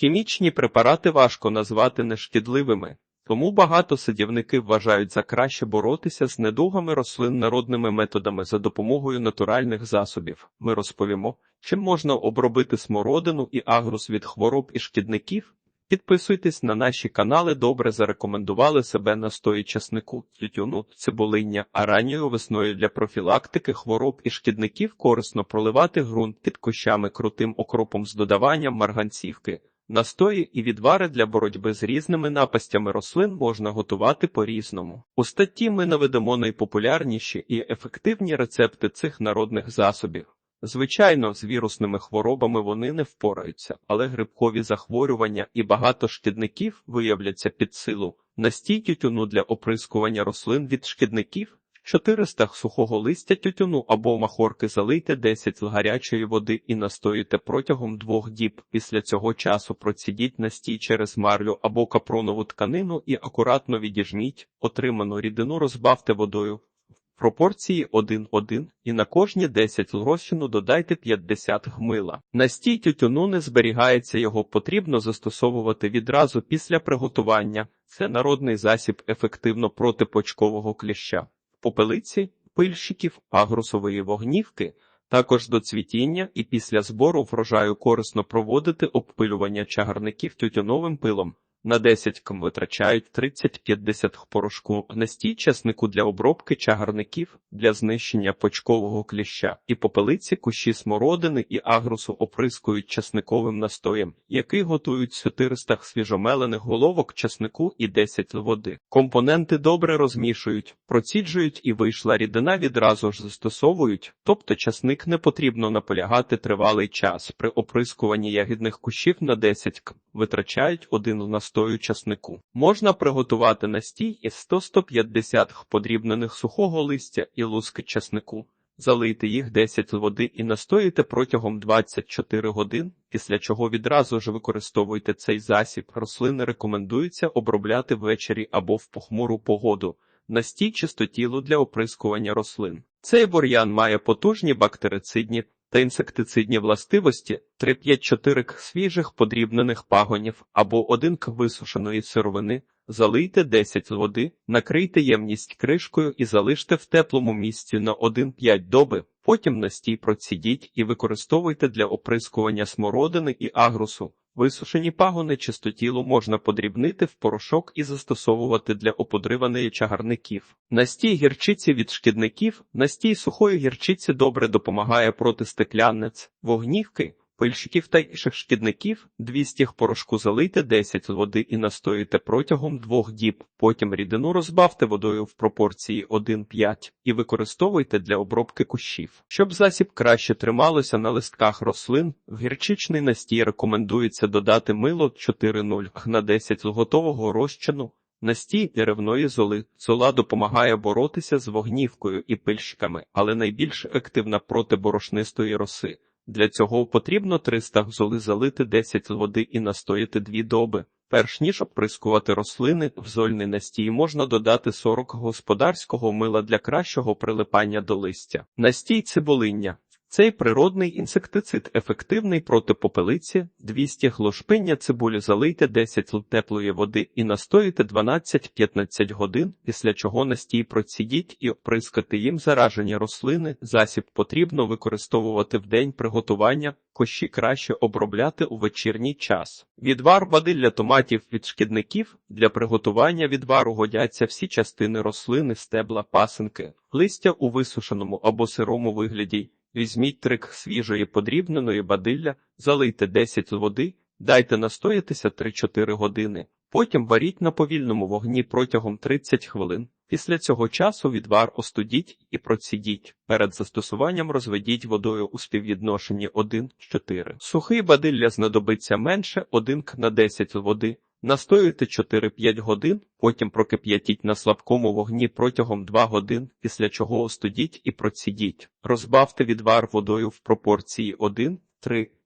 Хімічні препарати важко назвати нешкідливими, тому багато садівники вважають за краще боротися з недугами рослин народними методами за допомогою натуральних засобів. Ми розповімо, чим можна обробити смородину і агрус від хвороб і шкідників. Підписуйтесь на наші канали. Добре зарекомендували себе настої часнику, тютюну, цибулиння, а ранньою весною для профілактики хвороб і шкідників корисно проливати ґрунт під кущами крутим окропом з додаванням марганцівки. Настої і відвари для боротьби з різними напастями рослин можна готувати по-різному. У статті ми наведемо найпопулярніші і ефективні рецепти цих народних засобів. Звичайно, з вірусними хворобами вони не впораються, але грибкові захворювання і багато шкідників виявляться під силу. Настій тютюну для оприскування рослин від шкідників 400 сухого листя тютюну або махорки залийте 10 л гарячої води і настоїте протягом двох діб. Після цього часу процідіть настій через марлю або капронову тканину і акуратно відіжміть. Отриману рідину розбавте водою в пропорції 1-1 і на кожні 10 л розчину додайте 50 гмила. Настій тютюну не зберігається, його потрібно застосовувати відразу після приготування. Це народний засіб ефективно проти почкового кліща попелиці, пильщиків, агросової вогнівки, також до цвітіння і після збору врожаю корисно проводити обпилювання чагарників тютюновим пилом. На 10 км витрачають 30-50 порошку настій часнику для обробки чагарників для знищення почкового кліща і попелиці кущі смородини і агрусу оприскують часниковим настоєм, який готують з 400 свіжомелених головок часнику і 10 води. Компоненти добре розмішують, проціджують і вийшла рідина відразу ж застосовують, тобто часник не потрібно наполягати тривалий час. При оприскуванні ягідних кущів на 10 км витрачають один настою часнику. Можна приготувати настій із 100-150 г подрібнених сухого листя і луски часнику. Залийте їх 10 води і настоїте протягом 24 годин, після чого відразу ж використовуйте цей засіб. Рослини рекомендується обробляти ввечері або в похмуру погоду. Настій чистотілу для оприскування рослин. Цей бур'ян має потужні бактерицидні та інсектицидні властивості 3-5-4 к свіжих подрібнених пагонів або 1 к висушеної сировини, залийте 10 води, накрийте ємність кришкою і залиште в теплому місці на 1-5 доби, потім настій процідіть і використовуйте для оприскування смородини і агрусу. Висушені пагони чистотілу можна подрібнити в порошок і застосовувати для оподриваної чагарників. Настій гірчиці від шкідників, настій сухої гірчиці добре допомагає проти стеклянниць, вогнівки, пильщиків та інших шкідників. 200 порошку залийте 10 води і настоїте протягом двох діб. Потім рідину розбавте водою в пропорції 1-5 і використовуйте для обробки кущів. Щоб засіб краще трималося на листках рослин, в гірчичний настій рекомендується додати мило 4,0 на 10 готового розчину. Настій деревної золи. Зола допомагає боротися з вогнівкою і пильщиками, але найбільш ефективна проти борошнистої роси. Для цього потрібно 300 гзоли залити 10 води і настояти 2 доби. Перш ніж оприскувати рослини, в зольний настій можна додати 40 господарського мила для кращого прилипання до листя. Настій цибулиння. Цей природний інсектицид ефективний проти попелиці, 200 глошпиння цибулі залийте 10 л теплої води і настоїте 12-15 годин, після чого настій процідіть і оприскати їм заражені рослини. Засіб потрібно використовувати в день приготування, кощі краще обробляти у вечірній час. Відвар води для томатів від шкідників. Для приготування відвару годяться всі частини рослини, стебла, пасинки, листя у висушеному або сирому вигляді. Візьміть трик свіжої подрібненої бадилля, залийте 10 води, дайте настоятися 3-4 години. Потім варіть на повільному вогні протягом 30 хвилин. Після цього часу відвар остудіть і процідіть. Перед застосуванням розведіть водою у співвідношенні 1-4. Сухий бадилля знадобиться менше 1 на 10 води. Настоюйте 4-5 годин, потім прокип'ятіть на слабкому вогні протягом 2 годин, після чого остудіть і процідіть. Розбавте відвар водою в пропорції 1-3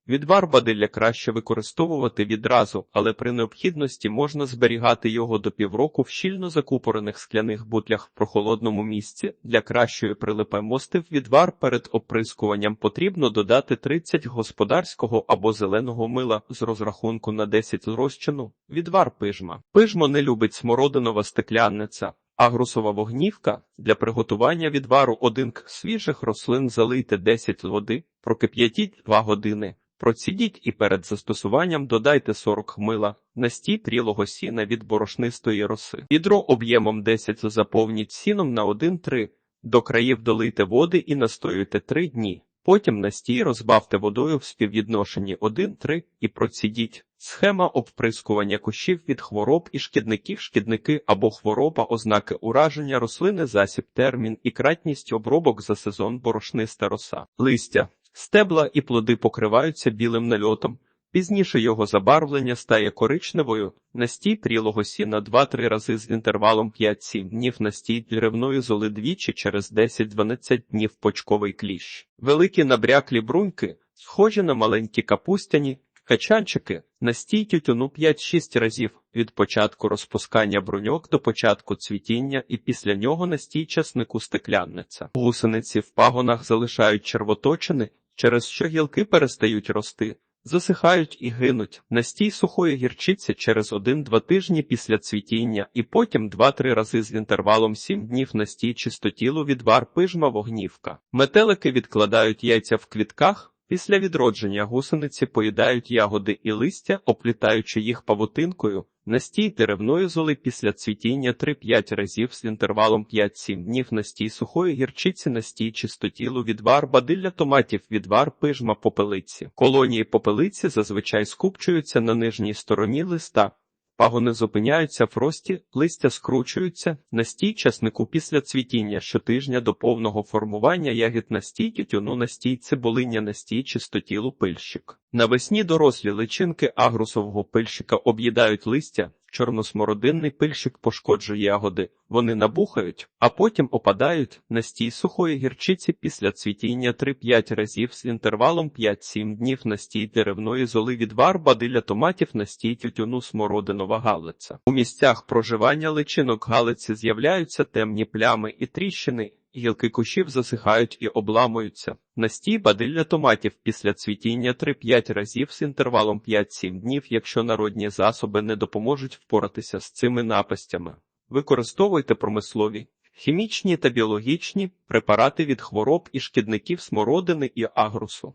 Відвар бадилля краще використовувати відразу, але при необхідності можна зберігати його до півроку в щільно закупорених скляних бутлях в прохолодному місці. Для кращої прилипемости в відвар перед оприскуванням потрібно додати 30 господарського або зеленого мила з розрахунку на 10 розчину. Відвар пижма. Пижмо не любить смородинова стеклянниця. Агрусова вогнівка для приготування відвару 1 к свіжих рослин залийте 10 води, прокип'ятіть 2 години. Процідіть і перед застосуванням додайте 40 мила, настій трілого сіна від борошнистої роси. Відро об'ємом 10 заповніть сіном на 1-3, до країв долийте води і настоюйте 3 дні. Потім настій розбавте водою в співвідношенні 1-3 і процідіть. Схема обприскування кущів від хвороб і шкідників, шкідники або хвороба, ознаки ураження рослини, засіб, термін і кратність обробок за сезон борошниста роса. Листя, стебла і плоди покриваються білим нальотом. Пізніше його забарвлення стає коричневою, настій прілого сіна 2-3 рази з інтервалом 5-7 днів, настій деревної золи двічі через 10-12 днів почковий кліщ. Великі набряклі бруньки, схожі на маленькі капустяні, качанчики, настій тютюну 5-6 разів від початку розпускання бруньок до початку цвітіння і після нього настій часнику стеклянниця. Гусениці в пагонах залишають червоточини, через що гілки перестають рости. Засихають і гинуть настій сухої гірчиці через 1-2 тижні після цвітіння і потім 2-3 рази з інтервалом 7 днів настій чистотілу відвар пижма вогнівка. Метелики відкладають яйця в квітках. Після відродження гусениці поїдають ягоди і листя, оплітаючи їх павутинкою. Настій деревної золи після цвітіння 3-5 разів з інтервалом 5-7 днів настій сухої гірчиці, настій чистотілу, відвар бадилля томатів, відвар пижма попелиці. Колонії попелиці зазвичай скупчуються на нижній стороні листа. Пагони зупиняються в рості, листя скручуються, настій часнику після цвітіння щотижня до повного формування ягід настій тютюну настій цибулиння настій чистотілу пильщик. Навесні дорослі личинки агрусового пильщика об'їдають листя, чорносмородинний пильщик пошкоджує ягоди, вони набухають, а потім опадають настій сухої гірчиці після цвітіння 3-5 разів з інтервалом 5-7 днів настій деревної золи відвар бадилля томатів настій тютюну смородинова галиця. У місцях проживання личинок галиці з'являються темні плями і тріщини. Гілки кущів засихають і обламуються. Настій бадилля томатів після цвітіння 3-5 разів з інтервалом 5-7 днів, якщо народні засоби не допоможуть впоратися з цими напастями. Використовуйте промислові, хімічні та біологічні препарати від хвороб і шкідників смородини і агрусу.